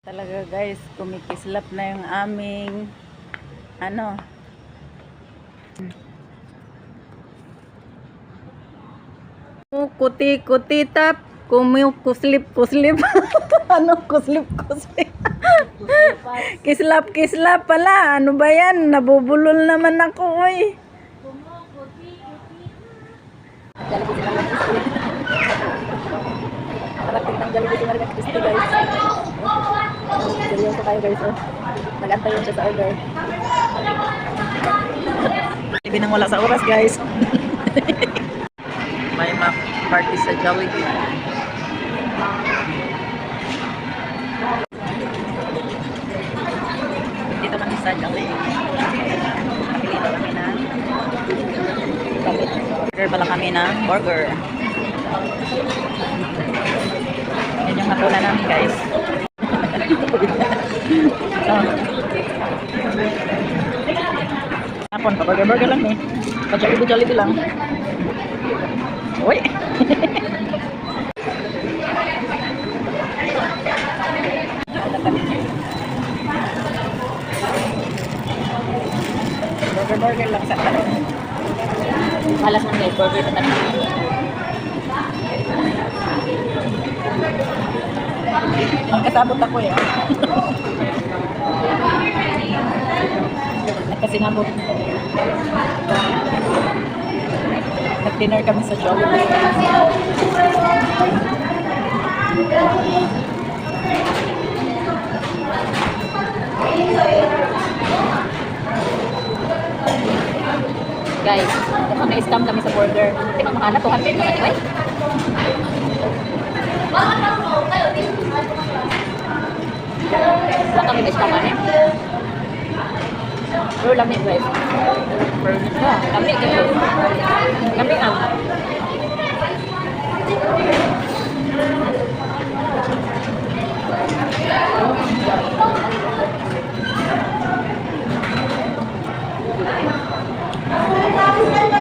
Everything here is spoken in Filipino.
Talaga guys, kumikislap na yung aming ano. Kuti kuti tap, kumiw kuslip ano kuslip kuslip? kislap kislap pala. Ano ba yan? Nabubulol naman ako oy. Parating ng Jollibee si Maria Cristi guys. Seryoso tayo guys oh. Nag-antay yun siya sa order. Hindi nang wala sa oras guys. May ma party sa Jollibee. Dito kami sa Jollibee. Nakilito kami na burger pala kami na burger. Yan yung hapunan namin guys. Hapon pa burger burger lang eh. Pa Jollibee Jollibee lang. Uy! burger burger lang sa talon. Malas man guys, burger na talon. Magkasabot ako eh. Nagkasinabot. Nag-dinner kami sa Jollibee. Guys, mukhang na-scam kami sa burger. Hindi ba mahanap? 200 naman anyway. Wala kami na-scam ano. Pero lamig. Pero lamig ka. Lamig kayo. Lamig ang.